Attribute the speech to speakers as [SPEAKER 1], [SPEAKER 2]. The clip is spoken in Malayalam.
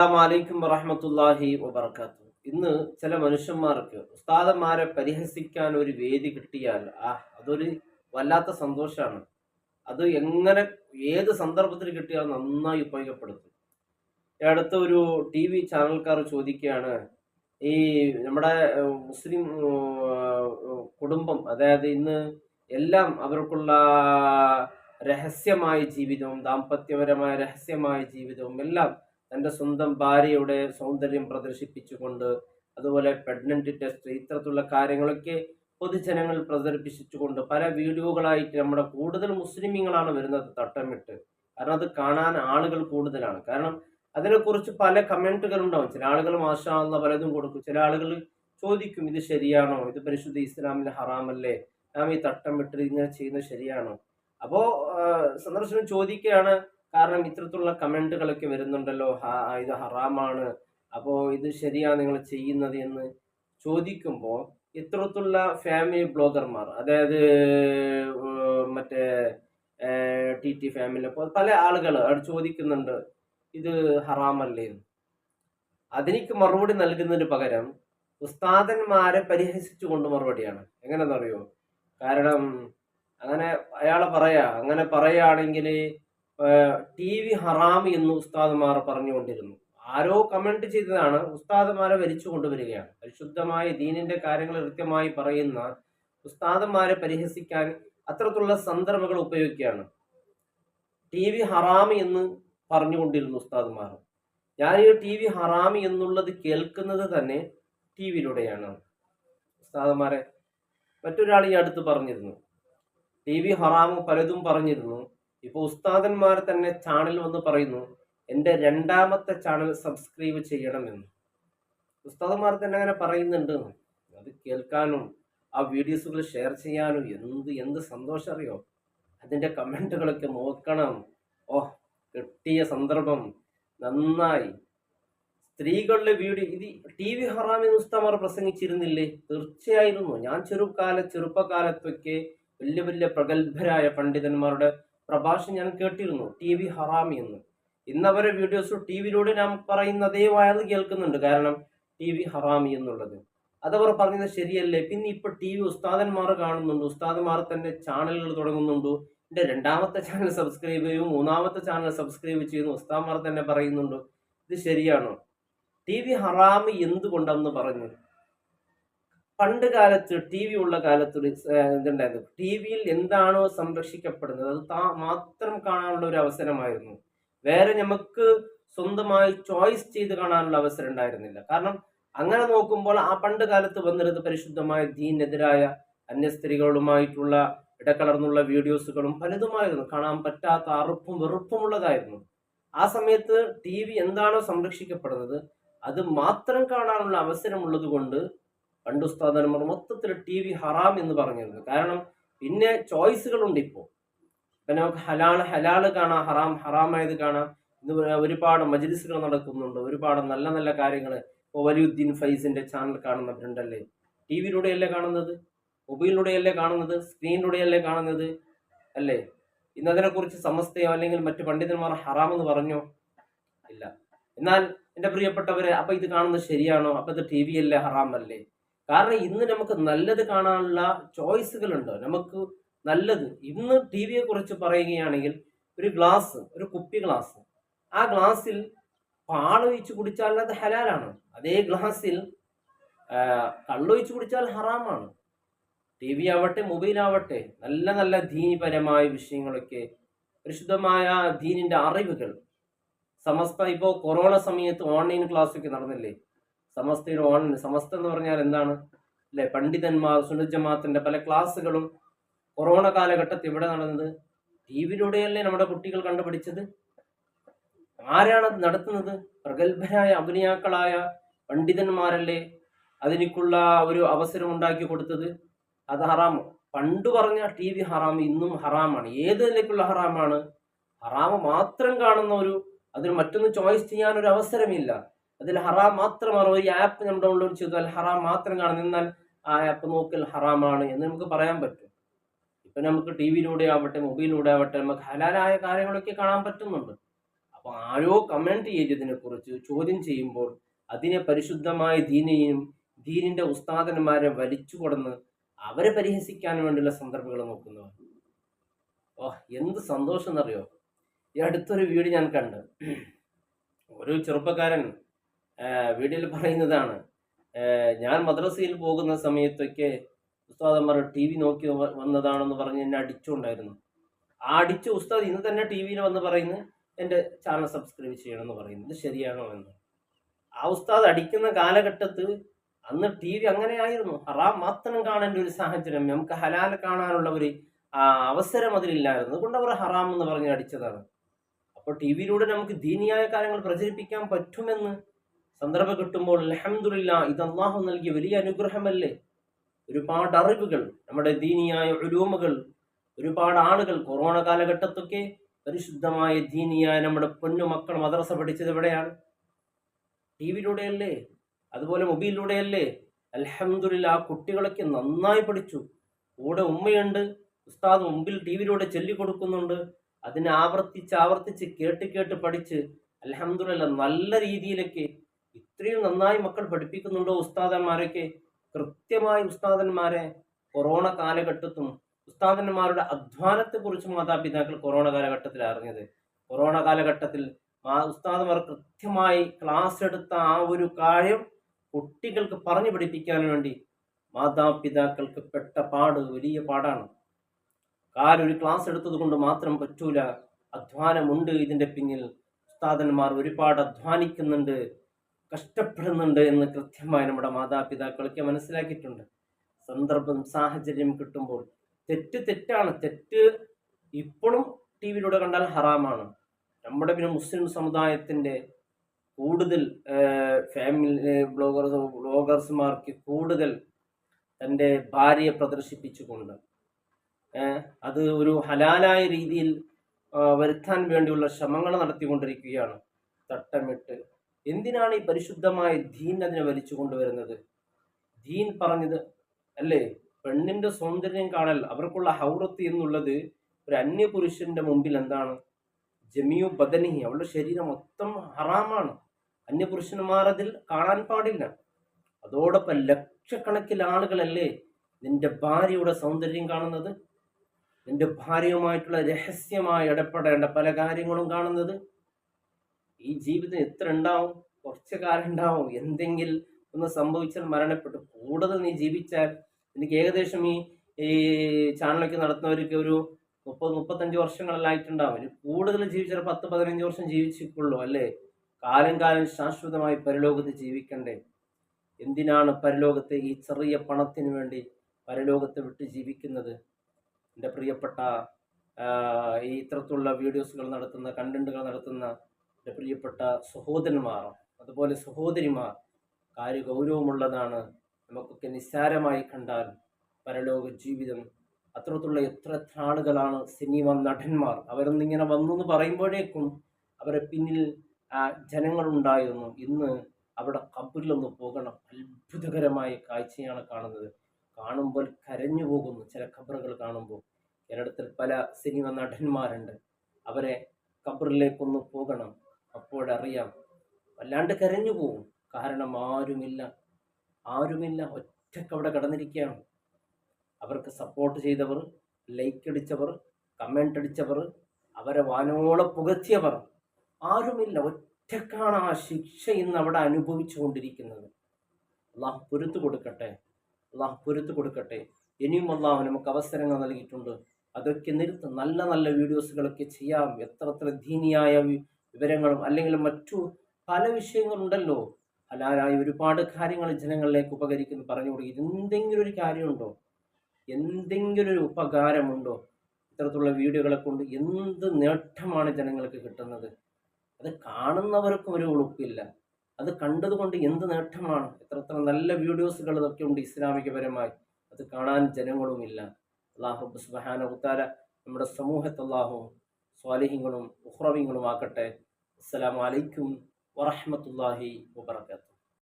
[SPEAKER 1] അസ്സലാമലൈക്കും വറഹമത്തല്ലാഹി വബർക്കാത്തു ഇന്ന് ചില മനുഷ്യന്മാർക്ക് ഉസ്താദന്മാരെ പരിഹസിക്കാൻ ഒരു വേദി കിട്ടിയാൽ ആ അതൊരു വല്ലാത്ത സന്തോഷമാണ് അത് എങ്ങനെ ഏത് സന്ദർഭത്തിൽ കിട്ടിയാൽ നന്നായി ഉപയോഗപ്പെടുത്തും. അടുത്ത ഒരു ടി വി ചാനൽക്കാർ ചോദിക്കുകയാണ് ഈ നമ്മുടെ മുസ്ലിം കുടുംബം അതായത് ഇന്ന് എല്ലാം അവർക്കുള്ള രഹസ്യമായ ജീവിതവും ദാമ്പത്യപരമായ രഹസ്യമായ ജീവിതവും എല്ലാം തന്റെ സ്വന്തം ഭാര്യയുടെ സൗന്ദര്യം പ്രദർശിപ്പിച്ചുകൊണ്ട് അതുപോലെ പ്രഗ്നന്റ് ടെസ്റ്റ് ഇത്തരത്തിലുള്ള കാര്യങ്ങളൊക്കെ പൊതുജനങ്ങൾ പ്രദർശിപ്പിച്ചുകൊണ്ട് പല വീഡിയോകളായിട്ട് നമ്മുടെ കൂടുതൽ മുസ്ലിമീങ്ങളാണ് വരുന്നത് തട്ടമിട്ട്. കാരണം അത് കാണാൻ ആളുകൾ കൂടുതലാണ്. കാരണം അതിനെക്കുറിച്ച് പല കമന്റുകൾ ഉണ്ടാവും. ചില ആളുകൾ മാഷാന്ന പലതും കൊടുക്കും. ചില ആളുകൾ ചോദിക്കും ഇത് ശരിയാണോ? ഇത് പരിശുദ്ധ ഇസ്ലാമിലെ ഹറാമല്ലേ? നാം ഈ തട്ടം വിട്ട് ഇങ്ങനെ ചെയ്യുന്നത് ശരിയാണോ? അപ്പോ സന്ദർശനം ചോദിക്കുകയാണ് കാരണം ഇത്തരത്തിലുള്ള കമന്റുകളൊക്കെ വരുന്നുണ്ടല്ലോ ഇത് ഹറാമാണ് അപ്പോൾ ഇത് ശരിയാണ് നിങ്ങൾ ചെയ്യുന്നത് എന്ന് ചോദിക്കുമ്പോൾ ഇത്തരത്തിലുള്ള ഫാമിലി ബ്ലോഗർമാർ അതായത് മറ്റേ ടി ടി ഫാമിലി അപ്പോൾ പല ആളുകൾ അവിടെ ചോദിക്കുന്നുണ്ട് ഇത് ഹറാമല്ലേ. അതിനിക്ക് മറുപടി നൽകുന്നതിന് പകരം ഉസ്താദന്മാരെ പരിഹസിച്ചുകൊണ്ട് മറുപടിയാണ് എങ്ങനെന്നറിയോ കാരണം അങ്ങനെ അയാളെ പറയാ അങ്ങനെ പറയുകയാണെങ്കിൽ ടി വി ഹറാം എന്ന് ഉസ്താദുമാർ പറഞ്ഞുകൊണ്ടിരുന്നു. ആരോ കമന്റ് ചെയ്തതാണ് ഉസ്താദുമാരെ വലിച്ചു കൊണ്ടുവരികയാണ്. പരിശുദ്ധമായ ദീനിന്റെ കാര്യങ്ങൾ കൃത്യമായി പറയുന്ന ഉസ്താദന്മാരെ പരിഹസിക്കാൻ അത്തരത്തിലുള്ള സന്ദർഭങ്ങൾ ഉപയോഗിക്കുകയാണ്. ടി വി ഹറാമി എന്ന് പറഞ്ഞുകൊണ്ടിരുന്നു ഉസ്താദുമാർ. ഞാൻ ഈ ടി വി ഹറാമി എന്നുള്ളത് കേൾക്കുന്നത് തന്നെ ടി വിയിലൂടെയാണ്. ഉസ്താദന്മാരെ മറ്റൊരാൾ ഈ അടുത്ത് പറഞ്ഞിരുന്നു. ടി വി ഹറാമ് പലതും പറഞ്ഞിരുന്നു. ഇപ്പോൾ ഉസ്താദന്മാർ തന്നെ ചാനൽ വന്ന് പറയുന്നു എന്റെ രണ്ടാമത്തെ ചാനൽ സബ്സ്ക്രൈബ് ചെയ്യണമെന്ന്. ഉസ്താദന്മാർ തന്നെ അങ്ങനെ പറയുന്നുണ്ട്. അത് കേൾക്കാനും ആ വീഡിയോസുകൾ ഷെയർ ചെയ്യാനും എന്ത് എന്ത് സന്തോഷം അറിയോ? അതിന്റെ കമന്റുകളൊക്കെ നോക്കണം. ഓ കിട്ടിയ സന്ദർഭം നന്നായി. സ്ത്രീകളുടെ വീഡിയോ ഇത് ടി വി ഹറാമി ഉസ്താമാർ പ്രസംഗിച്ചിരുന്നില്ലേ? തീർച്ചയായിരുന്നു. ഞാൻ ചെറുക്കാല ചെറുപ്പകാലത്തൊക്കെ വലിയ വലിയ പ്രഗത്ഭരായ പണ്ഡിതന്മാരുടെ പ്രഭാഷണം ഞാൻ കേട്ടിരുന്നു ടി വി ഹറാമി എന്ന്. ഇന്നവരെ വീഡിയോസ് ടി വിയിലൂടെ ഞാൻ പറയുന്ന അതേ വായത് കേൾക്കുന്നുണ്ട്. കാരണം ടി വി ഹറാമി എന്നുള്ളത്. അതവർ പറഞ്ഞത് ശരിയല്ലേ? പിന്നെ ഇപ്പൊ ടി വി ഉസ്താദന്മാർ കാണുന്നുണ്ട്. ഉസ്താദന്മാർ തന്നെ ചാനലുകൾ തുടങ്ങുന്നുണ്ട്. എന്റെ രണ്ടാമത്തെ ചാനൽ സബ്സ്ക്രൈബ് ചെയ്യും മൂന്നാമത്തെ ചാനൽ സബ്സ്ക്രൈബ് ചെയ്യുന്നു. ഉസ്താദന്മാർ തന്നെ പറയുന്നുണ്ട് ഇത് ശരിയാണോ? ടി വി ഹറാമി എന്തുകൊണ്ടെന്ന് പറഞ്ഞു പണ്ട് കാലത്ത് ടി വി ഉള്ള കാലത്ത് ഇതുണ്ടായിരുന്നു. ടി വിയിൽ എന്താണോ സംരക്ഷിക്കപ്പെടുന്നത് അത് താ മാത്രം കാണാനുള്ള ഒരു അവസരമായിരുന്നു. വേറെ നമുക്ക് സ്വന്തമായി ചോയ്സ് ചെയ്ത് കാണാനുള്ള അവസരം ഉണ്ടായിരുന്നില്ല കാരണം അങ്ങനെ നോക്കുമ്പോൾ ആ പണ്ട് കാലത്ത് വന്നിരുന്നത് പരിശുദ്ധമായ ദീനെതിരായ അന്യ സ്ത്രീകളുമായിട്ടുള്ള ഇടകലർന്നുള്ള വീഡിയോസുകളും പലതുമായിരുന്നു. കാണാൻ പറ്റാത്ത അറുപ്പും വെറുപ്പുമുള്ളതായിരുന്നു. ആ സമയത്ത് ടി വി എന്താണോ സംരക്ഷിക്കപ്പെടുന്നത് അത് മാത്രം കാണാനുള്ള അവസരമുള്ളത് കൊണ്ട് പണ്ട് ഉസ്താദന്മാർ മൊത്തത്തിൽ ടി വി ഹറാം എന്ന് പറഞ്ഞിരുന്നു. കാരണം പിന്നെ ചോയ്സുകളുണ്ട് ഇപ്പോൾ പിന്നെ നമുക്ക് ഹലാൾ ഹലാൾ കാണാം ഹറാം ഹറാമായത് കാണാം. ഇന്ന് ഒരുപാട് മജ്ലിസുകൾ നടക്കുന്നുണ്ട്. ഒരുപാട് നല്ല നല്ല കാര്യങ്ങൾ ഇപ്പോൾ വലിയുദ്ദീൻ ഫൈസിന്റെ ചാനൽ കാണുന്നവരുണ്ടല്ലേ? ടി വിയിലൂടെയല്ലേ കാണുന്നത്? മൊബൈലിലൂടെയല്ലേ കാണുന്നത്? സ്ക്രീനിലൂടെയല്ലേ കാണുന്നത്? അല്ലേ? ഇന്നതിനെക്കുറിച്ച് സമസ്തയോ അല്ലെങ്കിൽ മറ്റു പണ്ഡിതന്മാർ ഹറാം എന്ന് പറഞ്ഞോ? ഇല്ല. എന്നാൽ എന്റെ പ്രിയപ്പെട്ടവരെ അപ്പൊ ഇത് കാണുന്നത് ശരിയാണോ? അപ്പൊ ഇത് ടി വി അല്ലേ ഹറാം അല്ലേ കാരണം ഇന്ന് നമുക്ക് നല്ലത് കാണാനുള്ള ചോയ്സുകളുണ്ട്? നമുക്ക് നല്ലത്. ഇന്ന് ടി വിയെ കുറിച്ച് പറയുകയാണെങ്കിൽ ഒരു ഗ്ലാസ് ഒരു കുപ്പി ഗ്ലാസ്. ആ ഗ്ലാസ്സിൽ പാളൊഴിച്ച് കുടിച്ചാൽ അത് ഹലാലാണ്. അതേ ഗ്ലാസ്സിൽ കള്ളൊഴിച്ച് കുടിച്ചാൽ ഹറാമാണ്. ടി വി ആവട്ടെ മൊബൈൽ ആവട്ടെ നല്ല നല്ല ദീനിപരമായ വിഷയങ്ങളൊക്കെ പരിശുദ്ധമായ ദീനിന്റെ അറിവുകൾ. സമസ്ത ഇപ്പോൾ കൊറോണ സമയത്ത് ഓൺലൈൻ ക്ലാസ് ഒക്കെ നടന്നില്ലേ? സമസ്തയുടെ ഓൺ സമസ്ത എന്ന് പറഞ്ഞാൽ എന്താണ്? അല്ലെ? പണ്ഡിതന്മാർ സുനജമാത്തിന്റെ പല ക്ലാസ്സുകളും കൊറോണ കാലഘട്ടത്തിൽ ഇവിടെ നടന്നത്. ടി വിയിലൂടെയല്ലേ നമ്മുടെ കുട്ടികൾ കണ്ടുപിടിച്ചത്? ആരാണ് നടത്തുന്നത്? പ്രഗത്ഭരായ അഭിനയാക്കളായ പണ്ഡിതന്മാരല്ലേ അതിനേക്കുള്ള ഒരു അവസരം ഉണ്ടാക്കി കൊടുത്തത്? അത് ഹറാം. പണ്ട് പറഞ്ഞ ടി വി ഹറാം ഇന്നും ഹറാമാണ്. ഏത് നിലയ്ക്കുള്ള ഹറാമാണ്? ഹറാമ് മാത്രം കാണുന്ന ഒരു അതിന് മറ്റൊന്ന് ചോയ്സ് ചെയ്യാൻ ഒരു അവസരമില്ല. അതിൽ ഹറാം മാത്രമാണ്? ഈ ആപ്പ് നമ്മൾ ഡൗൺലോഡ് ചെയ്താൽ ഹറാം മാത്രം കാണുന്നത് എന്നാൽ ആ ആപ്പ് നോക്കൽ ഹറാമാണ് എന്ന് നമുക്ക് പറയാൻ പറ്റും. ഇപ്പൊ നമുക്ക് ടി വിയിലൂടെ ആവട്ടെ മൊബൈലിലൂടെ ആവട്ടെ നമുക്ക് ഹലാലായ കാര്യങ്ങളൊക്കെ കാണാൻ പറ്റുന്നുണ്ട്. അപ്പോൾ ആരോ കമന്റ് ചെയ്തതിനെ കുറിച്ച് ചോദ്യം ചെയ്യുമ്പോൾ അതിനെ പരിശുദ്ധമായ ദീനെയും ദീനിന്റെ ഉസ്താദന്മാരെ വലിച്ചു കൊടന്ന് അവരെ പരിഹസിക്കാൻ വേണ്ടിയുള്ള സന്ദർഭങ്ങൾ നോക്കുന്നവർ. ഓ എന്ത് സന്തോഷം എന്നറിയോ? ഈ അടുത്തൊരു വീഡിയോ ഞാൻ കണ്ട്. ഒരു ചെറുപ്പക്കാരൻ വീഡിയോയിൽ പറയുന്നതാണ്. ഞാൻ മദ്രസയിൽ പോകുന്ന സമയത്തൊക്കെ ഉസ്താദന്മാർ ടി വി നോക്കി വന്നതാണെന്ന് പറഞ്ഞ് എന്നെ അടിച്ചുണ്ടായിരുന്നു ആ അടിച്ച ഉസ്താദ് ഇന്ന് തന്നെ ടി വിയിൽ വന്ന് പറയുന്നു എന്റെ ചാനൽ സബ്സ്ക്രൈബ് ചെയ്യണമെന്ന് പറയുന്നു. ഇത് ശരിയാണോ എന്ന്. ആ ഉസ്താദ് അടിക്കുന്ന കാലഘട്ടത്ത് അന്ന് ടി വി അങ്ങനെയായിരുന്നു. ഹറാം മാത്രം കാണേണ്ട ഒരു സാഹചര്യം നമുക്ക് ഹലാൽ കാണാനുള്ള ഒരു അവസരം അതിലില്ലായിരുന്നു. അതുകൊണ്ട് അവർ ഹറാം എന്ന് പറഞ്ഞ് അടിച്ചതാണ്. അപ്പോൾ ടി വിയിലൂടെ നമുക്ക് ദീനിയായ കാര്യങ്ങൾ പ്രചരിപ്പിക്കാൻ പറ്റുമെന്ന് സന്ദർഭം കിട്ടുമ്പോൾ അലഹമില്ല ഇത് അള്ളാഹു നൽകിയ വലിയ അനുഗ്രഹമല്ലേ? ഒരുപാട് അറിവുകൾ നമ്മുടെ ദീനിയായ ഉലൂമുകൾ ഒരുപാട് ആളുകൾ കൊറോണ കാലഘട്ടത്തൊക്കെ പരിശുദ്ധമായ ദീനിയായ നമ്മുടെ പൊന്നു മക്കൾ മദ്രസ പഠിച്ചത് എവിടെയാണ്? ടി വിയിലൂടെയല്ലേ? അതുപോലെ മൊബൈലിലൂടെയല്ലേ? അലഹമില്ല ആ കുട്ടികളൊക്കെ നന്നായി പഠിച്ചു. കൂടെ ഉമ്മയുണ്ട് ഉസ്താദ് മുമ്പിൽ ടി വിയിലൂടെ ചൊല്ലിക്കൊടുക്കുന്നുണ്ട്. അതിനെ ആവർത്തിച്ച് ആവർത്തിച്ച് കേട്ട് കേട്ട് പഠിച്ച് അലഹമില്ല നല്ല രീതിയിലൊക്കെ ഇത്രയും നന്നായി മക്കൾ പഠിപ്പിക്കുന്നുണ്ടോ ഉസ്താദന്മാരൊക്കെ? കൃത്യമായി ഉസ്താദന്മാരെ കൊറോണ കാലഘട്ടത്തും ഉസ്താദന്മാരുടെ അധ്വാനത്തെക്കുറിച്ച് മാതാപിതാക്കൾ കൊറോണ കാലഘട്ടത്തിൽ അറിഞ്ഞത്. കൊറോണ കാലഘട്ടത്തിൽ ഉസ്താദന്മാർ കൃത്യമായി ക്ലാസ് എടുത്ത ആ ഒരു കാര്യം കുട്ടികൾക്ക് പറഞ്ഞു പഠിപ്പിക്കാൻ വേണ്ടി മാതാപിതാക്കൾക്ക് പെട്ട പാട് വലിയ പാടാണ്. കാലൊരു ക്ലാസ് എടുത്തത് കൊണ്ട് മാത്രം പറ്റൂല. അധ്വാനമുണ്ട് ഇതിന്റെ പിന്നിൽ. ഉസ്താദന്മാർ ഒരുപാട് അധ്വാനിക്കുന്നുണ്ട്. കഷ്ടപ്പെടുന്നുണ്ട് എന്ന് കൃത്യമായി നമ്മുടെ മാതാപിതാക്കളൊക്കെ മനസ്സിലാക്കിയിട്ടുണ്ട്. സന്ദർഭം സാഹചര്യം കിട്ടുമ്പോൾ തെറ്റ് തെറ്റാണ്. തെറ്റ് ഇപ്പോഴും ടി വിയിലൂടെ കണ്ടാൽ ഹറാമാണ്. നമ്മുടെ പിന്നെ മുസ്ലിം സമുദായത്തിന്റെ കൂടുതൽ ഫാമിലി ബ്ലോഗേഴ്സ് ബ്ലോഗേഴ്സുമാർക്ക് കൂടുതൽ തന്റെ ഭാര്യയെ പ്രദർശിപ്പിച്ചുകൊണ്ട് അത് ഒരു ഹലാലായ രീതിയിൽ വരുത്താൻ വേണ്ടിയുള്ള ശ്രമങ്ങൾ നടത്തിക്കൊണ്ടിരിക്കുകയാണ്. തട്ടമിട്ട് എന്തിനാണ് ഈ പരിശുദ്ധമായ ദീൻ അതിനെ വലിച്ചു കൊണ്ടുവരുന്നത്? ദീൻ പറഞ്ഞത് അല്ലേ? പെണ്ണിന്റെ സൗന്ദര്യം കാണൽ അവർക്കുള്ള ഹൗറത്ത് എന്നുള്ളത് ഒരു അന്യപുരുഷന്റെ മുമ്പിൽ എന്താണ്? ജമിയു ബദനിഹി അവളുടെ ശരീരം മൊത്തം ഹറാമാണ്. അന്യപുരുഷന്മാർ അതിൽ കാണാൻ പാടില്ല. അതോടൊപ്പം ലക്ഷക്കണക്കിന് ആളുകളല്ലേ നിന്റെ ഭാര്യയുടെ സൗന്ദര്യം കാണുന്നത്? നിന്റെ ഭാര്യയുമായിട്ടുള്ള രഹസ്യമായി ഇടപെടേണ്ട പല കാര്യങ്ങളും കാണുന്നത്? ഈ ജീവിതം എത്ര ഉണ്ടാവും? കുറച്ച് കാലം ഉണ്ടാവും. എന്തെങ്കിലും ഒന്ന് സംഭവിച്ചാൽ മരണപ്പെട്ടു. കൂടുതൽ നീ ജീവിച്ചാൽ എനിക്ക് ഏകദേശം ഈ ഈ ചാനലൊക്കെ നടത്തുന്നവർക്ക് ഒരു മുപ്പത് മുപ്പത്തഞ്ച് വർഷങ്ങളെല്ലാം ആയിട്ടുണ്ടാവും. കൂടുതൽ ജീവിച്ചാൽ പത്ത് പതിനഞ്ച് വർഷം ജീവിച്ചിട്ടുള്ളൂ അല്ലേ? കാലം കാലം ശാശ്വതമായി പരലോകത്ത് ജീവിക്കണ്ടേ? എന്തിനാണ് പരലോകത്തെ ഈ ചെറിയ പണത്തിന് വേണ്ടി പരലോകത്ത് വിട്ട് ജീവിക്കുന്നത്? എന്റെ പ്രിയപ്പെട്ട ഈ ഇത്തരത്തിലുള്ള വീഡിയോസുകൾ നടത്തുന്ന കണ്ടന്റുകൾ നടത്തുന്ന എന്റെ പ്രിയപ്പെട്ട സഹോദരന്മാർ അതുപോലെ സഹോദരിമാർ കാര്യ ഗൗരവമുള്ളതാണ് നമുക്കൊക്കെ നിസ്സാരമായി കണ്ടാൽ പരലോക ജീവിതം അത്തരത്തിലുള്ള എത്ര എത്ര ആളുകളാണ് സിനിമ നടന്മാർ. അവരൊന്നിങ്ങനെ വന്നു എന്ന് പറയുമ്പോഴേക്കും അവരെ പിന്നിൽ ജനങ്ങളുണ്ടായിരുന്നു. ഇന്ന് അവിടെ കബറിലൊന്ന് പോകണം. അത്ഭുതകരമായ കാഴ്ചയാണ് കാണുന്നത്. കാണുമ്പോൾ കരഞ്ഞു പോകുന്നു ചില ഖബറുകൾ കാണുമ്പോൾ. കേരളത്തിൽ പല സിനിമ നടന്മാരുണ്ട്. അവരെ കബറിലേക്കൊന്ന് പോകണം. അപ്പോഴറിയാം. വല്ലാണ്ട് കരഞ്ഞു പോവും. കാരണം ആരുമില്ല. ആരുമില്ല. ഒറ്റയ്ക്ക് അവിടെ കടന്നിരിക്കുകയാണ്. അവർക്ക് സപ്പോർട്ട് ചെയ്തവർ ലൈക്ക് അടിച്ചവർ കമന്റ് അടിച്ചവർ അവരെ വാനോളം പുകത്തിയവർ ആരുമില്ല. ഒറ്റക്കാണ് ആ ശിക്ഷ ഇന്ന് അവിടെ അനുഭവിച്ചു കൊണ്ടിരിക്കുന്നത്. അള്ളാഹ് പൊരുത്തു കൊടുക്കട്ടെ. അള്ളാഹ് പൊരുത്തു കൊടുക്കട്ടെ. ഇനിയും അള്ളാഹു നമുക്ക് അവസരങ്ങൾ നൽകിയിട്ടുണ്ട്. അതൊക്കെ നിർത്ത് നല്ല നല്ല വീഡിയോസുകളൊക്കെ ചെയ്യാം. എത്ര എത്ര ദീനിയായ വിവരങ്ങളും അല്ലെങ്കിൽ മറ്റു പല വിഷയങ്ങളുണ്ടല്ലോ. ഹലാലായ ഒരുപാട് കാര്യങ്ങൾ ജനങ്ങളിലേക്ക് ഉപകരിക്കുന്നു പറഞ്ഞു കൊടുക്കുക എന്തെങ്കിലും ഒരു കാര്യമുണ്ടോ? എന്തെങ്കിലും ഒരു ഉപകാരമുണ്ടോ? ഇത്തരത്തിലുള്ള വീഡിയോകളെ കൊണ്ട് എന്ത് നേട്ടമാണ് ജനങ്ങൾക്ക് കിട്ടുന്നത്? അത് കാണുന്നവർക്കും ഒരു ഉളുപ്പില്ല. അത് കണ്ടതുകൊണ്ട് എന്ത് നേട്ടമാണ്? എത്രത്ര എത്ര നല്ല വീഡിയോസുകൾ ഇതൊക്കെ ഉണ്ട് ഇസ്ലാമികപരമായി. അത് കാണാൻ ജനങ്ങളുമില്ല. അള്ളാഹു സുബാന ഉത്താര നമ്മുടെ സമൂഹത്തെ അള്ളാഹു സ്വാലിഹ്യങ്ങളും ഉഹ്റവിങ്ങളും ആക്കട്ടെ അസ്സലാമു അലൈക്കും വറഹ്മത്തുള്ളാഹി വബറകാതുഹു.